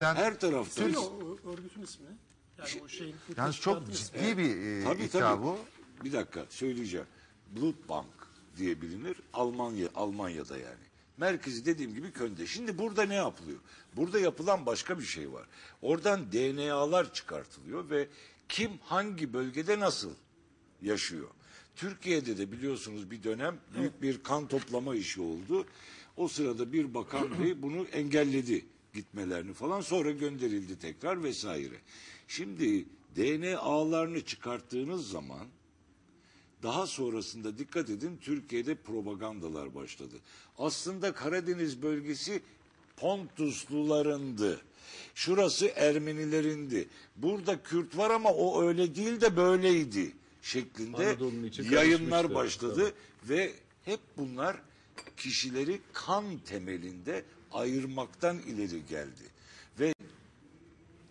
Her tarafta. Söyle o örgütün ismini. Yani o şeyin. Yalnız çok ismi. ciddi bir e, Tabii iddia tabii. bu. Bir dakika söyleyeceğim. Blutbank diye bilinir. Almanya Almanya'da yani. Merkezi dediğim gibi Köln'de. Şimdi burada ne yapılıyor? Burada yapılan başka bir şey var. Oradan DNA'lar çıkartılıyor ve kim hangi bölgede nasıl yaşıyor? Türkiye'de de biliyorsunuz bir dönem büyük bir kan toplama işi oldu. O sırada bir bakan bey bunu engelledi gitmelerini falan sonra gönderildi tekrar vesaire. Şimdi DNA ağlarını çıkarttığınız zaman daha sonrasında dikkat edin Türkiye'de propagandalar başladı. Aslında Karadeniz bölgesi Pontuslularındı. Şurası Ermenilerindi. Burada Kürt var ama o öyle değil de böyleydi şeklinde yayınlar başladı ve hep bunlar kişileri kan temelinde ayırmaktan ileri geldi. Ve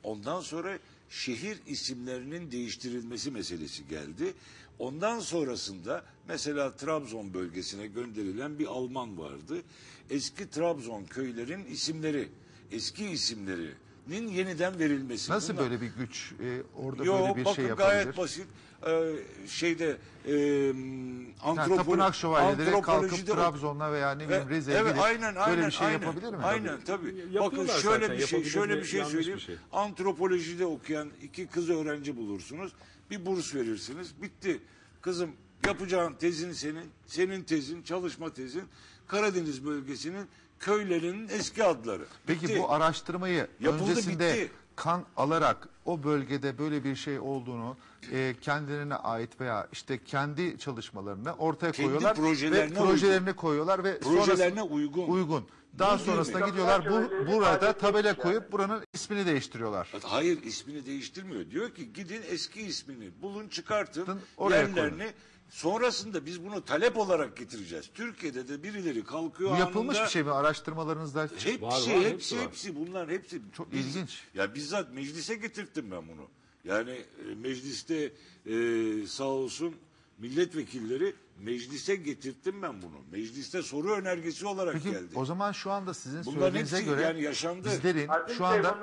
Ondan sonra şehir isimlerinin değiştirilmesi meselesi geldi. Ondan sonrasında mesela Trabzon bölgesine gönderilen bir Alman vardı. Eski Trabzon köylerin isimleri, eski isimlerinin yeniden verilmesi. Nasıl Bunlar- böyle bir güç e, orada Yo, böyle bir bakın şey yapabilir? gayet basit. Ee, şeyde e, Yani antropolo- tapınak şövalyeleri kalkıp antropolojide Trabzon'la veya ne bileyim Evet, Rize'ye evet, gidip aynen, aynen, böyle bir şey aynen. yapabilir mi? Aynen tabii. Bakın Yapıyorlar şöyle zaten, bir şey, yapabilir şöyle mi? bir şey Yanlış bir söyleyeyim. şey. Antropolojide okuyan iki kız öğrenci bulursunuz. Bir burs verirsiniz. Bitti. Kızım yapacağın tezin senin, senin tezin, çalışma tezin Karadeniz bölgesinin köylerinin eski adları. Peki Bitti. bu araştırmayı Yapıldı, öncesinde bitti. Kan alarak o bölgede böyle bir şey olduğunu e, kendilerine ait veya işte kendi çalışmalarını ortaya Kendi koyuyorlar projelerine ve projelerini koyuyorlar ve Projelerine uygun. uygun. Daha değil sonrasında mi? gidiyorlar bu burada tabela koyup buranın ismini değiştiriyorlar. Hayır ismini değiştirmiyor. Diyor ki gidin eski ismini bulun çıkartın Oraya yerlerini. Sonrasında biz bunu talep olarak getireceğiz. Türkiye'de de birileri kalkıyor Bu yapılmış anında- bir şey mi araştırmalarınızda? Hepsi, Var, var, hepsi, hepsi hepsi, var. bunlar hepsi. Çok ilginç. Ya bizzat meclise getirttim ben bunu. Yani e, mecliste e, sağ olsun milletvekilleri meclise getirttim ben bunu. Mecliste soru önergesi olarak Peki geldi. o zaman şu anda sizin Bunların söylediğinize hepsi göre yani yaşandı. bizlerin Aziz şu anda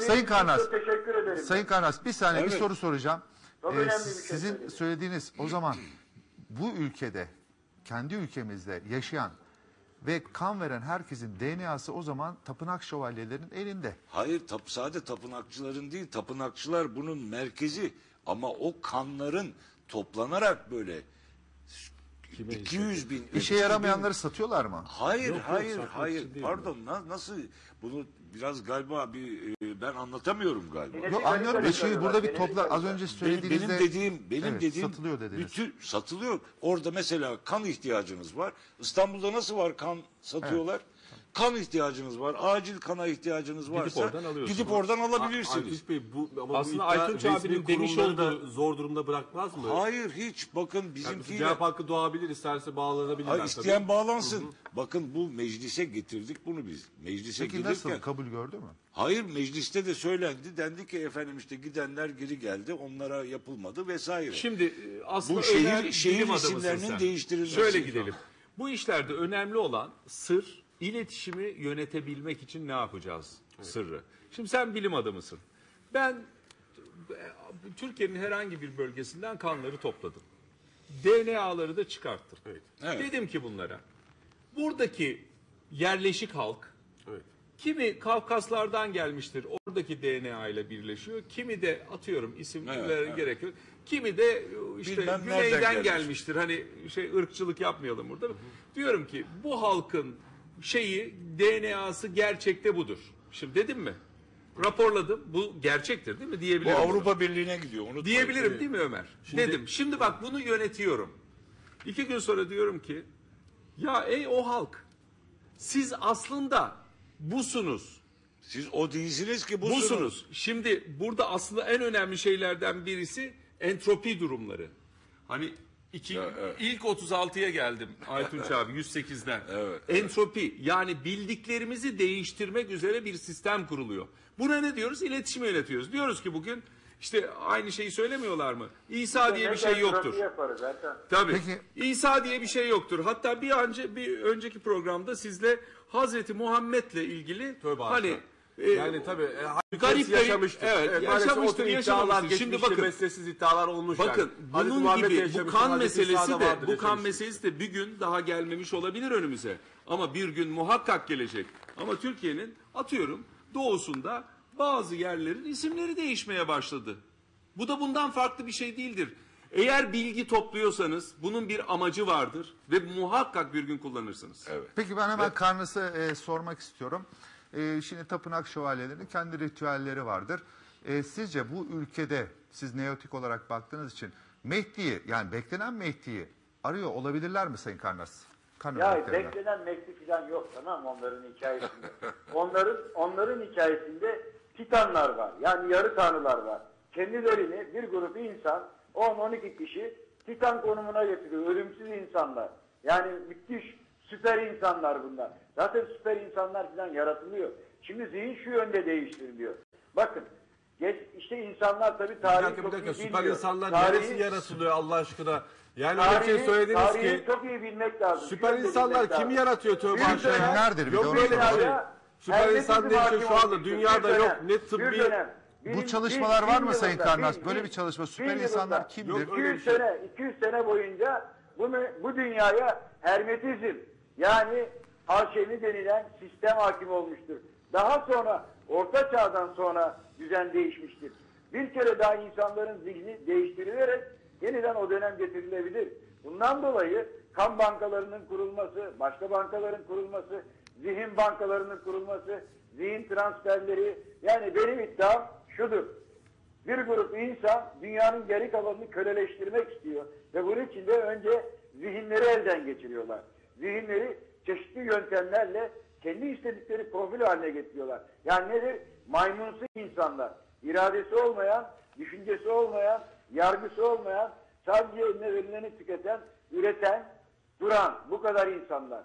Sayın Karnas çok teşekkür ederim. Sayın Karnas bir saniye bir Evet. soru soracağım. Çok Ee, bir şey sizin söylediğiniz o zaman bu ülkede kendi ülkemizde yaşayan ve kan veren herkesin DNA'sı o zaman tapınak şövalyelerinin elinde. Hayır tap, sade tapınakçıların değil tapınakçılar bunun merkezi ama o kanların toplanarak böyle 200 bin İşe 300 bin- yaramayanları satıyorlar mı? Hayır Yok, hayır hayır pardon na- nasıl bunu biraz galiba bir e, ben anlatamıyorum galiba. Yok anlıyorum da şimdi burada bir topla az önce Benim, söylediğinizde benim dediğim benim Evet, dediğim satılıyor dediniz. Bütün satılıyor. Orada mesela kan ihtiyacınız var. İstanbul'da nasıl var kan satıyorlar? Kan ihtiyacınız var. Acil kana ihtiyacınız varsa oradan alıyorsunuz. gidip oradan alabilirsiniz. Aytunç Bey bu ama Aslında bu iddia resmi abinin demiş kurumları olduğu- da zor durumda bırakmaz mı? Hayır hiç bakın Yani bizimkiyle Cevap hakkı doğabilir isterse bağlanabilir. Ha, isteyen bağlansın. Bakın bu meclise getirdik bunu biz. Meclise peki gelirken nasıl kabul gördü mü? hayır mecliste de söylendi. Dendi ki efendim işte gidenler geri geldi. Onlara yapılmadı vesaire. Şimdi e, aslında Bu şehir- önemli şehir bilim adamısın isimlerinin sen. değiştirilmesi. Şöyle gidelim. Bu işlerde önemli olan sır, iletişimi yönetebilmek için ne yapacağız sırrı. Şimdi sen bilim adamısın. Ben Türkiye'nin herhangi bir bölgesinden kanları topladım. DNA'ları da çıkarttım. Evet. Dedim ki bunlara, buradaki yerleşik halk Evet. Kimi Kafkaslardan gelmiştir. Oradaki DNA ile birleşiyor. Kimi de atıyorum isim Evet, evet. gerek yok. Kimi de işte Bilmem güneyden gelmiş. gelmiştir. Hani şey ırkçılık yapmayalım burada. Diyorum ki bu halkın şeyi DNA'sı gerçekte budur. Şimdi dedim mi? Raporladım. Bu gerçektir değil mi? bu Diyebilirim. bunu. Avrupa Birliği'ne gidiyor. Unutmayın. Diyebilirim değil mi Ömer? Dedim. Şimdi bak bunu yönetiyorum. İki gün sonra diyorum ki ya ey o halk siz aslında busunuz. Siz o değilsiniz ki busunuz. Busunuz. Şimdi burada aslında en önemli şeylerden birisi entropi durumları. Hani iki, ilk 36'ya geldim Aytunç abi 108'den. Evet, Entropi yani bildiklerimizi değiştirmek üzere bir sistem kuruluyor. Buna ne diyoruz? İletişimi yönetiyoruz. Diyoruz ki bugün işte aynı şeyi söylemiyorlar mı? İsa diye bir şey yoktur. Yaparız. Tabii. Peki- İsa diye bir şey yoktur. Hatta bir önce bir önceki programda sizle Hazreti Muhammed'le ilgili Tövbe hani haşa. Yani tabii e, Garip yaşamıştır. evet, maalesef yaşamıştır, yaşamamıştır. Şimdi bakın-. Meselesiz iddialar olmuş Bakın yani. Bunun Muhammed gibi bu kan meselesi de bu kan meselesi de bir gün daha gelmemiş olabilir önümüze. Ama bir gün muhakkak gelecek. Ama Türkiye'nin atıyorum doğusunda bazı yerlerin isimleri değişmeye başladı. Bu da bundan farklı bir şey değildir. Eğer bilgi topluyorsanız bunun bir amacı vardır ve muhakkak bir gün kullanırsınız. Evet. Peki ben hemen Karnas'a e, sormak istiyorum. E, şimdi tapınak şövalyelerinin kendi ritüelleri vardır. E, sizce bu ülkede siz neotik olarak baktığınız için Mehdi'yi yani beklenen Mehdi'yi arıyor olabilirler mi Sayın Karnas? Kan Ya beklenen mektup falan yok tamam onların hikayesinde. onların onların hikayesinde titanlar var. Yani yarı tanrılar var. Kendilerini bir grup insan 10-12 kişi titan konumuna getiriyor. Ölümsüz insanlar. Yani müthiş süper insanlar bunlar. Zaten süper insanlar falan yaratılıyor. Şimdi zihin şu yönde değiştiriliyor. Bakın geç, işte insanlar tabii Bir tarihi dakika bir çok dakika iyi süper bilmiyor. insanlar Tarihi- neresi yaratılıyor Allah aşkına? Yani bir tarihi- şey söylediniz tarihi ki çok iyi bilmek lazım. süper Şöyle insanlar kim lazım. yaratıyor tövbe dönem- de Yok böyle bir şey. Süper insan şey hakim şu anda dünyada Bir yok. dönem, Ne bir tıbbi dönem, Bu bin- çalışmalar bin- var bin mı Sayın Karnas? bin- Böyle bin- bir çalışma. bin Süper insanlar kimdir? Yok, öyle bir 200 şey. sene, 200 sene boyunca bunu, bu dünyaya hermetizm yani Haşemi denilen sistem hakim olmuştur. Daha sonra Orta Çağ'dan sonra düzen değişmiştir. Bir kere daha insanların zihni değiştirilerek yeniden o dönem getirilebilir. Bundan dolayı kan bankalarının kurulması, başka bankaların kurulması, zihin bankalarının kurulması, zihin transferleri yani benim iddiam şudur. Bir grup insan dünyanın geri kalanını köleleştirmek istiyor. Ve bunun için de önce zihinleri elden geçiriyorlar. Zihinleri çeşitli yöntemlerle kendi istedikleri profil haline getiriyorlar. Yani nedir? Maymunsu insanlar. İradesi olmayan, düşüncesi olmayan, yargısı olmayan, sadece eline verileni tüketen, üreten, duran bu kadar insanlar.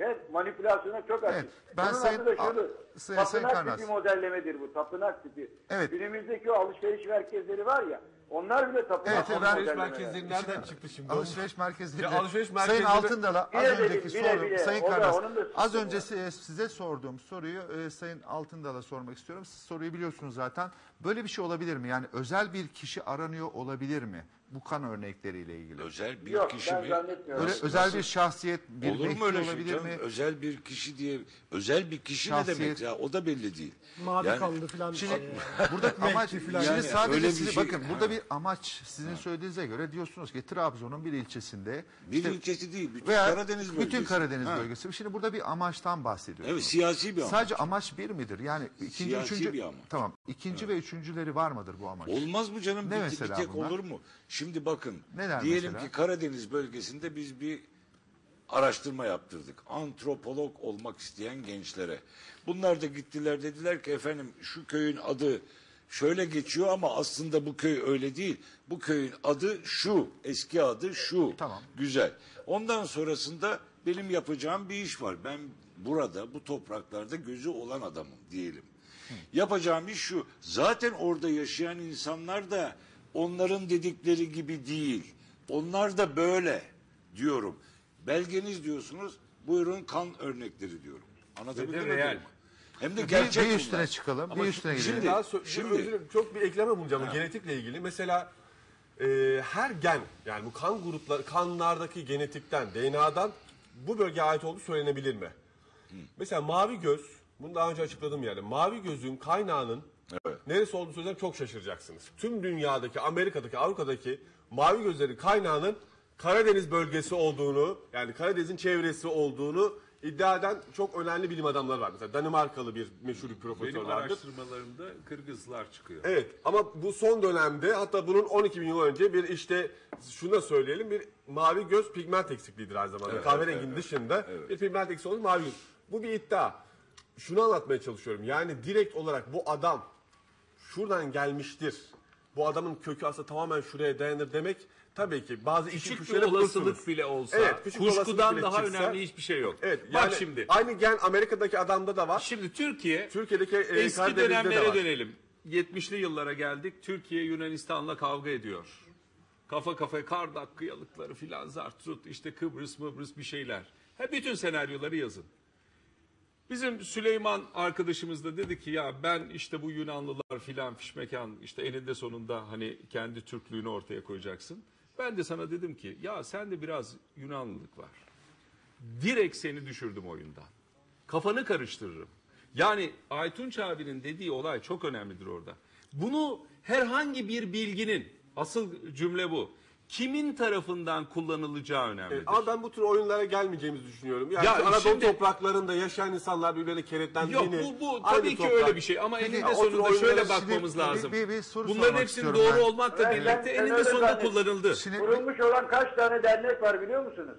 Ve manipülasyona çok açık. Evet, ben Bunun Sayın- adı da şudur. A- Sayın- Sayın Tapınak Karnas. tipi modellemedir bu. Tapınak tipi. Evet. Günümüzdeki o alışveriş merkezleri var ya onlar bile tapınak Evet, tipi ben- Alışveriş merkezleri nereden çıktı şimdi? Alışveriş merkezleri. Ya alışveriş Sayın merkezleri- Altındal'a az Bile önceki bile, sorum. bile. Sayın Karnas. Az önce var. size, size sorduğum soruyu e, Sayın Altındal'a sormak istiyorum. Siz soruyu biliyorsunuz zaten. Böyle bir şey olabilir mi? Yani özel bir kişi aranıyor olabilir mi? Bu kan örnekleriyle ilgili. Özel bir Yok kişi ben mi? zannetmiyorum. Öyle Nasıl- özel nasıl- bir şahsiyet, bir Olur mu öyle şey olabilir canım? mi? Özel bir kişi diye özel bir kişi ne Şahsiyet. demek ya? O da belli değil. Mavi Yani- kanlı falan. Şimdi burada amaç Mehdi falan. şimdi Yani sadece öyle bir sizi şey- bakın burada bir amaç sizin söylediğinize göre diyorsunuz ki Trabzon'un bir ilçesinde Bir işte ilçesi değil, bütün veya Karadeniz bölgesi. bütün Karadeniz Ha. bölgesi. Şimdi burada bir amaçtan bahsediyoruz. Evet, siyasi bir amaç. Sadece amaç bir midir? Yani ikinci, Siyasi üçüncü, bir amaç. tamam. ikinci ve üçüncüleri var mıdır bu amaç? Olmaz mı canım? Ne bir, mesela tek bunlar? olur mu? Şimdi bakın. Neler diyelim mesela? ki Karadeniz bölgesinde biz bir araştırma yaptırdık. Antropolog olmak isteyen gençlere. Bunlar da gittiler dediler ki efendim şu köyün adı şöyle geçiyor ama aslında bu köy öyle değil. Bu köyün adı şu, eski adı şu. Tamam. Güzel. Ondan sonrasında benim yapacağım bir iş var. Ben burada bu topraklarda gözü olan adamım diyelim. Yapacağım iş şu. Zaten orada yaşayan insanlar da onların dedikleri gibi değil. Onlar da böyle diyorum. Belgeniz diyorsunuz. Buyurun kan örnekleri diyorum. Anlatabildim mi? real. durumu? Hem de Bir- gerçek bir üstüne bunlar. çıkalım, Ama bir üstüne gidelim. Şimdi, Daha so- şimdi özür dilerim, çok bir ekleme bulunacağım bu genetikle ilgili. Mesela e, her gen yani bu kan grupları kanlardaki genetikten DNA'dan bu bölgeye ait olduğu söylenebilir mi? Mesela mavi göz bunu daha önce açıkladım yani. Mavi gözün kaynağının Evet. neresi olduğunu söylesem çok şaşıracaksınız. Tüm dünyadaki, Amerika'daki, Avrupa'daki mavi gözlerin kaynağının Karadeniz bölgesi olduğunu, yani Karadeniz'in çevresi olduğunu iddia eden çok önemli bilim adamları var. Mesela Danimarkalı bir meşhur bir Benim profesör vardır. araştırmalarımda Kırgızlar çıkıyor. Evet ama bu son dönemde hatta bunun 12 bin yıl önce bir işte şunu da söyleyelim bir mavi göz pigment eksikliğidir aynı zamanda. Kahverenginin dışında bir pigment eksikliği olur mavi göz. Bu bir iddia. Şunu anlatmaya çalışıyorum yani direkt olarak bu adam şuradan gelmiştir. Bu adamın kökü aslında tamamen şuraya dayanır demek tabii ki bazı işin Küçük bir olasılık bile olsa Evet, küçük bir olasılık kuşkudan bile daha çıksa- önemli hiçbir şey yok. Evet Bak yani şimdi. aynı gen Amerika'daki adamda da var. Şimdi Türkiye Türkiye'deki e, eski Karadeniz'de de dönemlere var. dönelim. 70'li yıllara geldik. Türkiye Yunanistan'la kavga ediyor. Kafa kafaya Kardak kıyalıkları filan Zartrut işte Kıbrıs Mıbrıs bir şeyler. Ha bütün senaryoları yazın. Bizim Süleyman arkadaşımız da dedi ki ya ben işte bu Yunanlılar filan fişmekan işte eninde sonunda hani kendi Türklüğünü ortaya koyacaksın. Ben de sana dedim ki ya sende biraz Yunanlılık var. Direkt seni düşürdüm oyundan. Kafanı karıştırırım. Yani Aytunç abinin dediği olay çok önemlidir orada. Bunu herhangi bir bilginin asıl cümle bu. Kimin tarafından kullanılacağı önemlidir. Ama ben bu tür oyunlara gelmeyeceğimizi düşünüyorum. Yani Ya Anadolu şimdi- topraklarında yaşayan insanlar kenetlendiğini... Yok bu, bu aynı tabii ki toprak- öyle bir şey ama eninde o tür sonunda oyunlara şöyle şimdi bakmamız bir- lazım. bir- bir soru Bunların sormak hepsinin istiyorum doğru ben. olmakla Ben- birlikte ben eninde öyle sonunda zannediyorum. kullanıldı. Şimdi Kurulmuş olan kaç tane dernek var biliyor musunuz?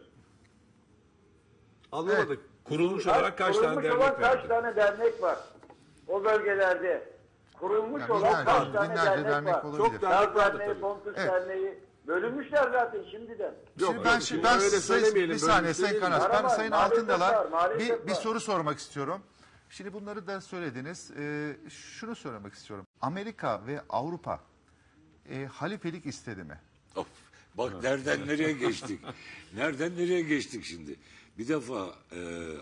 Anlamadık. Kurulmuş olarak kaç tane kurulmuş dernek olan kaç vardı? tane dernek var o bölgelerde? Kurulmuş Yani olan kaç binlerce, tane binlerce dernek, dernek var? olabilir. Çok dernek Dağ vardı Derneği, tabii. Pontus Evet. Derneği bölünmüşler zaten şimdiden. Şimdi Yok, ben, öyle şimdi şey- ben öyle sayın, söylemeyelim, bir saniye şey Sayın. Kanas, ben Sayın Altındalar bir, bir soru sormak istiyorum. Şimdi bunları da söylediniz. Ee, şunu söylemek istiyorum. Amerika ve Avrupa e, halifelik istedi mi? Of, bak nereden nereye geçtik. Nereden nereye geçtik şimdi. Bir defa e,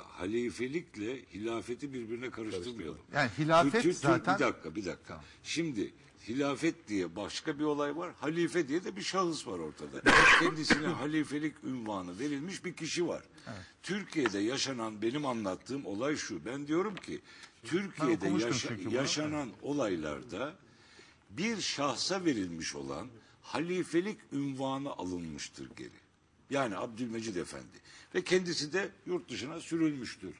halifelikle hilafeti birbirine karıştırmayalım. Yani hilafet Tür- tür- tür- zaten- Bir dakika bir dakika. Şimdi hilafet diye başka bir olay var. Halife diye de bir şahıs var ortada. Kendisine halifelik ünvanı verilmiş bir kişi var. Türkiye'de yaşanan benim anlattığım olay şu. Ben diyorum ki Türkiye'de yaşa- yaşanan olaylarda bir şahsa verilmiş olan halifelik ünvanı alınmıştır geri. Yani Abdülmecid Efendi. Ve kendisi de yurt dışına sürülmüştür.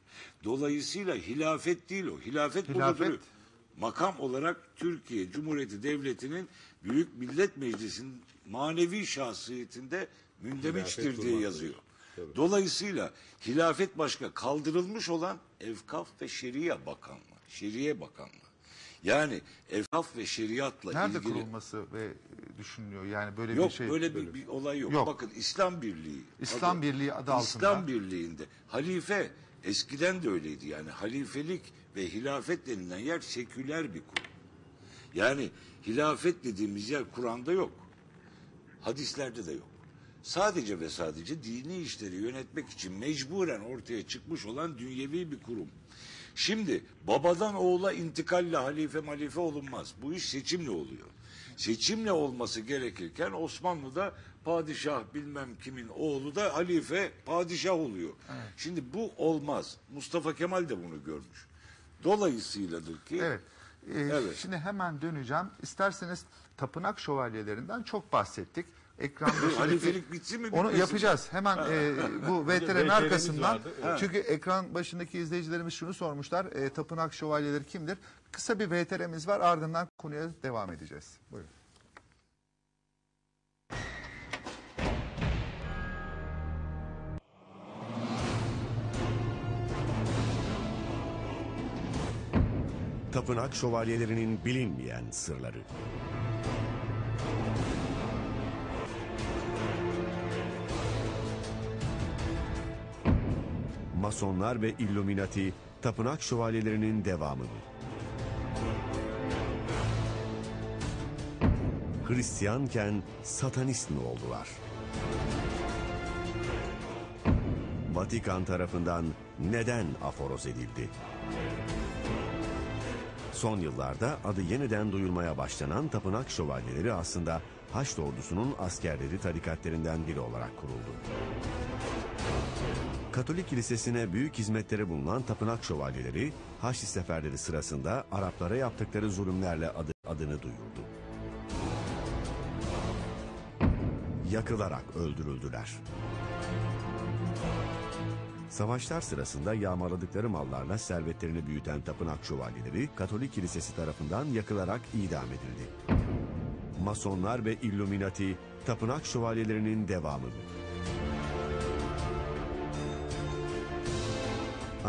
Dolayısıyla hilafet değil o. Hilafet, Hilafet-. Makam olarak Türkiye Cumhuriyeti Devleti'nin Büyük Millet Meclisi'nin manevi şahsiyetinde mündemiştir diye yazıyor. Dolayısıyla hilafet başka kaldırılmış olan Evkaf ve Şeria Bakanlığı. Şeriye Bakanlığı. Yani evkaf ve şeriatla Nerede ilgili kurulması ve düşünülüyor? Yani böyle Yok bir şey. böyle bir, bir olay yok. Yok. Bakın İslam Birliği. İslam Birliği adı altında. İslam Birliği'nde halife eskiden de öyleydi yani halifelik ve hilafet denilen yer seküler bir kurum. Yani hilafet dediğimiz yer Kur'an'da yok. Hadislerde de yok. Sadece ve sadece dini işleri yönetmek için mecburen ortaya çıkmış olan dünyevi bir kurum. Şimdi babadan oğula intikalle halife malife olunmaz. Bu iş seçimle oluyor. Seçimle olması gerekirken Osmanlı'da padişah bilmem kimin oğlu da halife padişah oluyor. Şimdi bu olmaz. Mustafa Kemal de bunu görmüş. Dolayısıyladır ki Evet. Ee, Evet. Şimdi hemen döneceğim. İsterseniz tapınak şövalyelerinden çok bahsettik. Ekran halifelik bitsin mi Onu bitmesin yapacağız. Hemen e, bu VTR'nin arkasından. vardı, Çünkü ekran başındaki izleyicilerimiz şunu sormuşlar. E, tapınak şövalyeleri kimdir? Kısa bir VTR'miz var. Ardından konuya devam edeceğiz. Buyurun. Tapınak şövalyelerinin bilinmeyen sırları. Masonlar ve Illuminati tapınak şövalyelerinin devamı mı? Hristiyanken satanist mi oldular? Vatikan tarafından neden aforoz edildi? Son yıllarda adı yeniden duyulmaya başlanan tapınak şövalyeleri aslında Haçlı ordusunun askerleri tarikatlerinden biri olarak kuruldu. Katolik kilisesine büyük hizmetleri bulunan tapınak şövalyeleri Haçlı seferleri sırasında Araplara yaptıkları zulümlerle adı, adını duyurdu. Yakılarak öldürüldüler. Savaşlar sırasında yağmaladıkları mallarla servetlerini büyüten tapınak şövalyeleri Katolik Kilisesi tarafından yakılarak idam edildi. Masonlar ve Illuminati tapınak şövalyelerinin devamı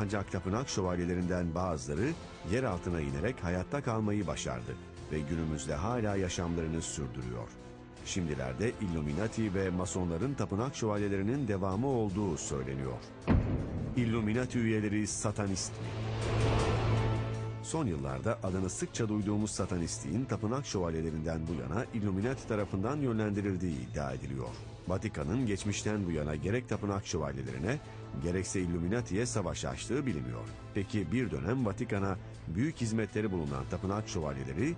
Ancak tapınak şövalyelerinden bazıları yer altına inerek hayatta kalmayı başardı ve günümüzde hala yaşamlarını sürdürüyor. Şimdilerde Illuminati ve Masonların tapınak şövalyelerinin devamı olduğu söyleniyor. Illuminati üyeleri satanist mi? Son yıllarda adını sıkça duyduğumuz satanistliğin tapınak şövalyelerinden bu yana Illuminati tarafından yönlendirildiği iddia ediliyor. Vatikan'ın geçmişten bu yana gerek tapınak şövalyelerine gerekse Illuminati'ye savaş açtığı biliniyor. Peki bir dönem Vatikan'a büyük hizmetleri bulunan tapınak şövalyeleri